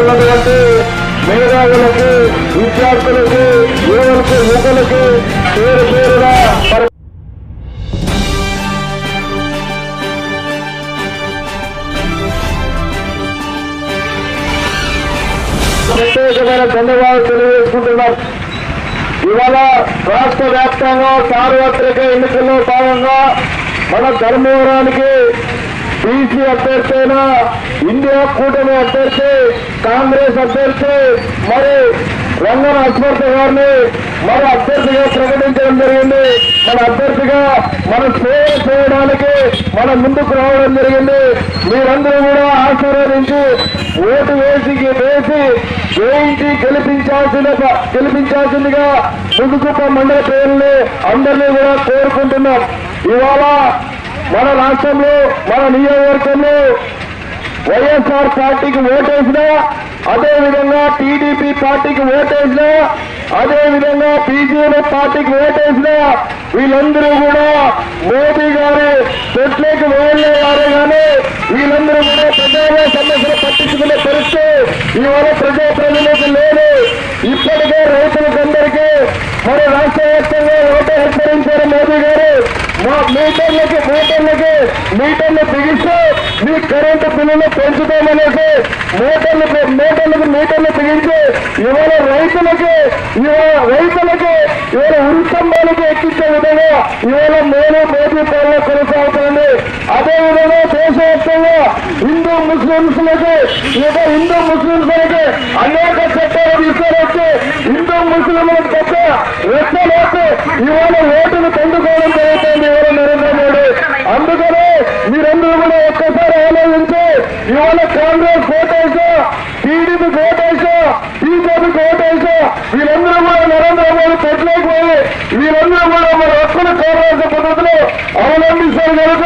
ఉన్నటువంటి మేధావులకు విద్యార్థులకు యువలకు యువకులకు పేరు పేరుగా ప్రత్యేకమైన ధన్యవాదాలు తెలియజేసుకుంటున్నాం. ఇవాళ రాష్ట్ర వ్యాప్తంగా సార్వత్రిక ఎన్నికల్లో భాగంగా మన ధర్మవరానికి బీసీ అభ్యర్థి ఇండియా కూటమి అభ్యర్థి కాంగ్రెస్ అభ్యర్థి మరి రంగన అస్మర్త గారిని మన అభ్యర్థిగా ప్రకటించడం జరిగింది. మన అభ్యర్థిగా మన సేవ చేయడానికి మన ముందుకు రావడం జరిగింది. మీరందరూ కూడా ఆశీర్వదించి ఓటు వేసి వేసి వేయించి గెలిపించాల్సిన గెలిపించాల్సిందిగా ముందుకుప్ప మండల పేరుని అందరినీ కూడా కోరుకుంటున్నాం. ఇవాళ మన రాష్ట్రంలో మన నియోజకవర్గంలో వైఎస్ఆర్ పార్టీకి ఓటేసినా అదే విధంగా టీడీపీ పార్టీకి ఓటేసినా అదే విధంగా బీజేపీ పార్టీకి ఓటేసినా వీళ్ళందరూ కూడా మోదీ గారి చెట్లకి వెళ్ళే వారే కానీ వీళ్ళందరూ కూడా ప్రజల సమస్యలు పట్టించుకునే పరిస్థితి ఇవాళ ప్రజా ప్రజలకు లేదు ఇప్పటికే రైతులకందరికీ మన రాష్ట్ర వ్యాప్తంగా ఓటు హెచ్చరించారు మోదీ గారు మా మీటర్లకి మోటార్లకి మీటర్లు బిగిస్తే మీ కరెంటు బిల్లులు పెంచుతామనేసి మోటార్లు మోటార్లకు మీటర్లు బిగించి ఇవాళ రైతులకి ఇవాళ రైతులకి ఇవాళ ఉరిస్తంభాలకి ఎక్కించే విధంగా ఇవాళ మేలు మోదీ పాలన కొనసాగుతుంది అదే విధంగా దేశవ్యాప్తంగా హిందూ ముస్లింస్లకి లేదా హిందూ ముస్లింస్లకి అనేక చట్టాలు తీసుకొని వచ్చి హిందూ ముస్లింలకు తప్ప రెచ్చలేసి ఇవాళ ఓటును పొందుకోవడం జరుగుతుంది ఇవాళ నరేంద్ర మోడీ అందుకనే మీరందరూ కూడా ఒక్కసారి ఆలోచించి ఇవాళ కాంగ్రెస్ ఓటేసా టీడీపీ ఓటేసా బీజేపీ ఓటేసా వీళ్ళందరూ కూడా నరేంద్ర మోడీ పెట్టలేక పోయి వీళ్ళందరూ కూడా మన హక్కులు కావాల్సిన పద్ధతిలో అవలంబిస్తారు కనుక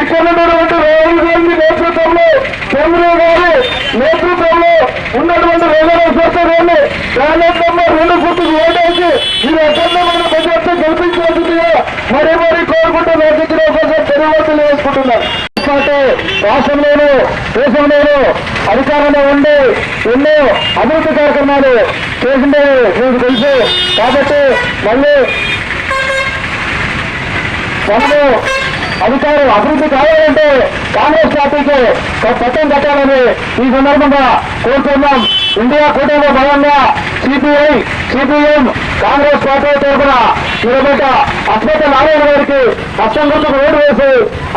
ఇక్కడ ఉన్నటువంటి రాహుల్ గాంధీ నేతృత్వంలో చంద్రబాబు గారి నేతృత్వంలో ఉన్నటువంటి రేగరేశ్వర గారిని కాలేజమ్మ రెండు గుర్తుకు ఓటేసి మీరు అసెంబ్లీ మన బడ్జెట్ గెలిపించాల్సిందిగా మరీ మరీ కోరుకుంటూ నాయకులు కోసం తెలియవలసి వేసుకుంటున్నారు పాటు రాష్ట్రంలోనూ దేశంలోనూ అధికారంలో ఉండి ఎన్నో అభివృద్ధి కార్యక్రమాలు చేసిండే మీకు తెలుసు. కాబట్టి మళ్ళీ మనము అధికారం అభివృద్ధి కావాలంటే కాంగ్రెస్ పార్టీకి పట్టం చట్టం కట్టాలని ఈ సందర్భంగా కోరుతున్నాం. ఇండియా కూటమిలో భాగంగా సిపిఐ సిపిఎం కాంగ్రెస్ పార్టీ తరఫున నిలబెట్ట అస్మిత నారాయణ గారికి అష్టం గుర్తుకు ఓటు వేసి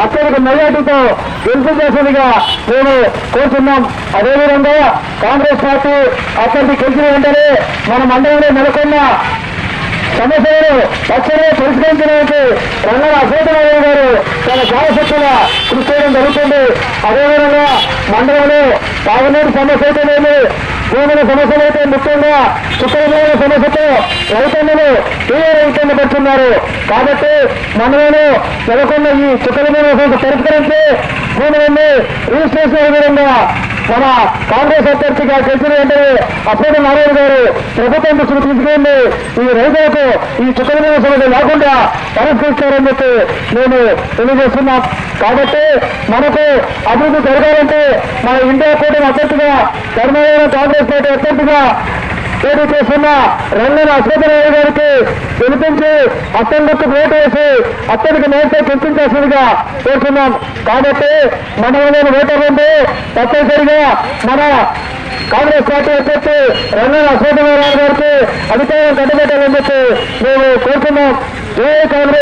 అత్యధిక మెజార్టీతో గెలుపు చేసేదిగా మేము కోరుతున్నాం. అదేవిధంగా కాంగ్రెస్ పార్టీ అక్కడికి గెలిచిన వెంటనే మన మండలంలో నెలకొన్న సమస్యలను తక్షణమే పరిష్కరించడానికి రంగన అశ్వేతనారాయణ గారు తన శాసకుల కృషి చేయడం జరుగుతుంది. అదేవిధంగా మండలంలో తాగునీటి సమస్య అయితేనేమి భూముల సమస్యలు అయితే ముఖ్యంగా చుక్కల సమస్యతో రైతన్నలు తీవ్ర ఇబ్బంది పడుతున్నారు. కాబట్టి మండలంలో నెలకొన్న ఈ చుక్కల సమస్య పరిష్కరించి భూములన్నీ రిజిస్ట్రేషన్ అయ్యే విధంగా మన కాంగ్రెస్ అభ్యర్థిగా గెలిచిన వెంటనే అశోక నారాయణ గారు ప్రభుత్వం దృష్టికి తీసుకెళ్ళి ఈ రైతులకు ఈ చుక్కల సమస్య లేకుండా పరిష్కరిస్తారని చెప్పి నేను తెలియజేస్తున్నాం. కాబట్టి మనకు అభివృద్ధి జరగాలంటే మన ఇండియా కూటమి అభ్యర్థిగా ధర్మవరం కాంగ్రెస్ పార్టీ అభ్యర్థిగా పోటీ చేస్తున్న? రంగన అశ్వథరావు గారికి గెలిపించి అత్యంత ఓటు వేసి అత్యధిక మేరకు గెలిపించాల్సిందిగా కోరుతున్నాం. కాబట్టి మనలోని ఓటర్లు తప్పనిసరిగా మన కాంగ్రెస్ పార్టీ అభ్యర్థి రంగన అశ్వథరావు గారికి అధికారం కట్టబెట్టాలని చెప్పి మేము కోరుతున్నాం. ఏ కాంగ్రెస్!